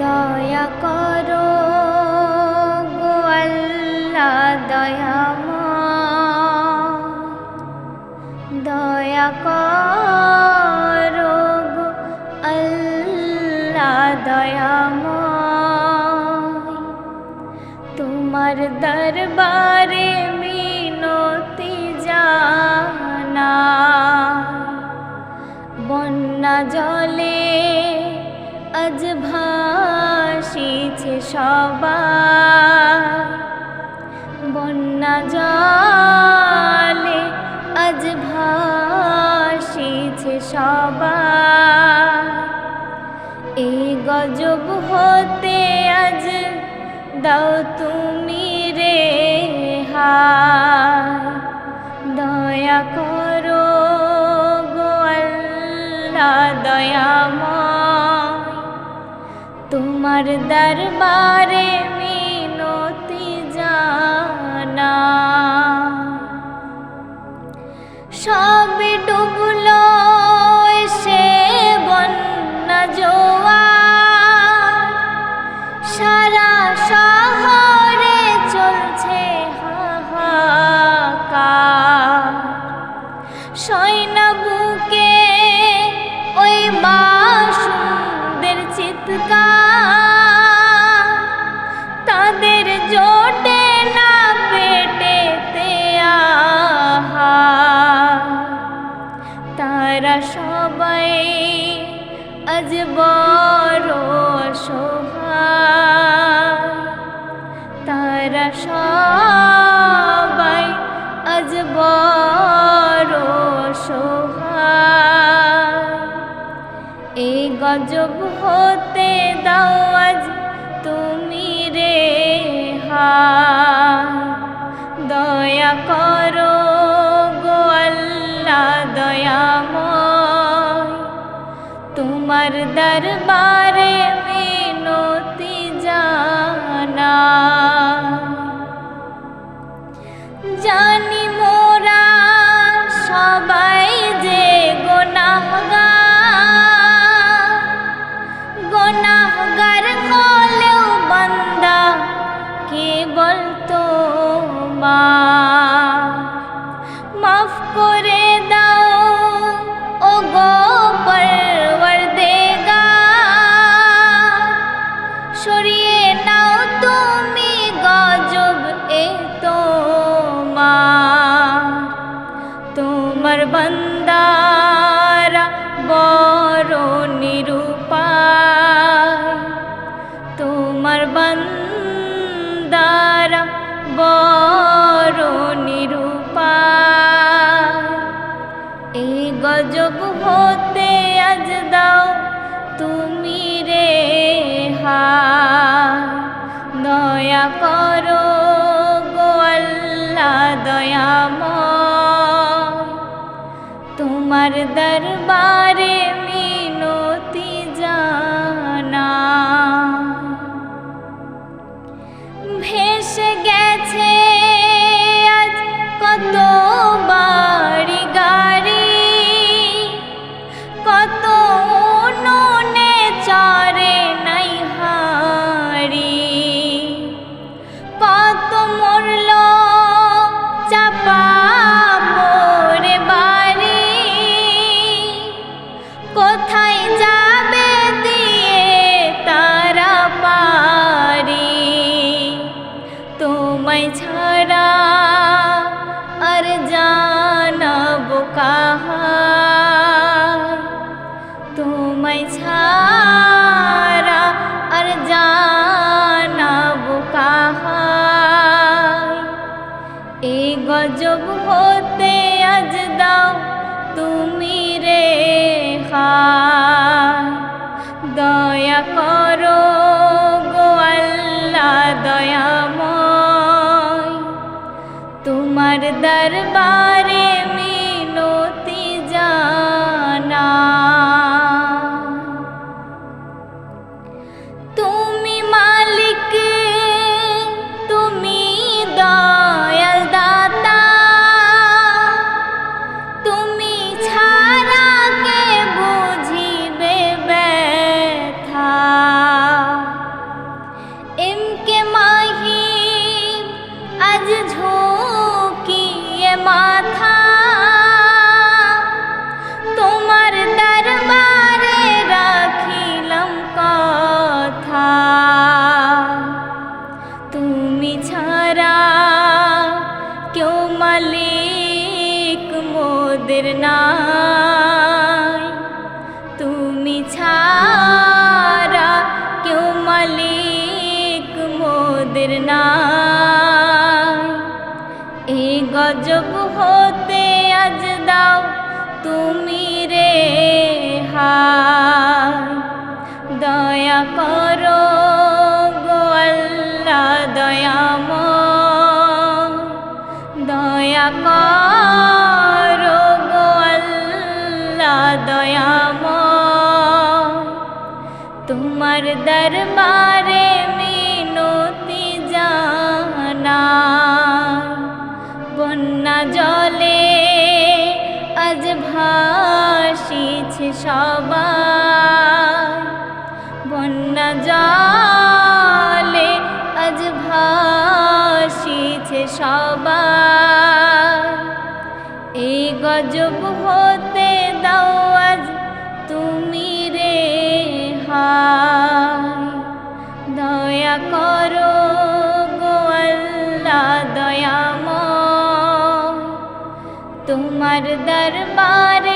দয়া করো গো আল্লাহ দয়াময় দয়া করো গো আল্লাহ দয়াময় তোমার দরবারে মিনতি জানা, বন্যা জলে আজ ভাসিছে সবাই বন্যা জলে আজ ভাসিছে সবাই এই গজব হতে আজ দাও তুমি রে হায়। দয়া করো তোমার দরবারে তারা সবাই আজ বড় সহায় তারা সবাই আজ বড় সহায় এই গজব হতে দাও আজ তুমি রে হা দয়া করো তোমার দরবারে বড় নিরুপায় তোমার বন্দারা বড় নিরুপায় এই গজব হতে আজ দাও তুমি রে হায় দয়া করো গো আল্লাহ তোমার দরবারে চাপা পড়ে বাড়ি। কোথায় যাবে দিয়ে তারা পারি। ছাড়া আর জানাব কাহার। তোমায় ছাড়া দয়া করো গো আল্লাহ দয়াময়। তোমার দরবারে তোমার দরবারে মিনতি জানা। বন্যা জলে আজ ভাসিছে সবাই। বন্যা জলে আজ ভাসিছে সবাই। এই গজব হতে তোমার দরবারে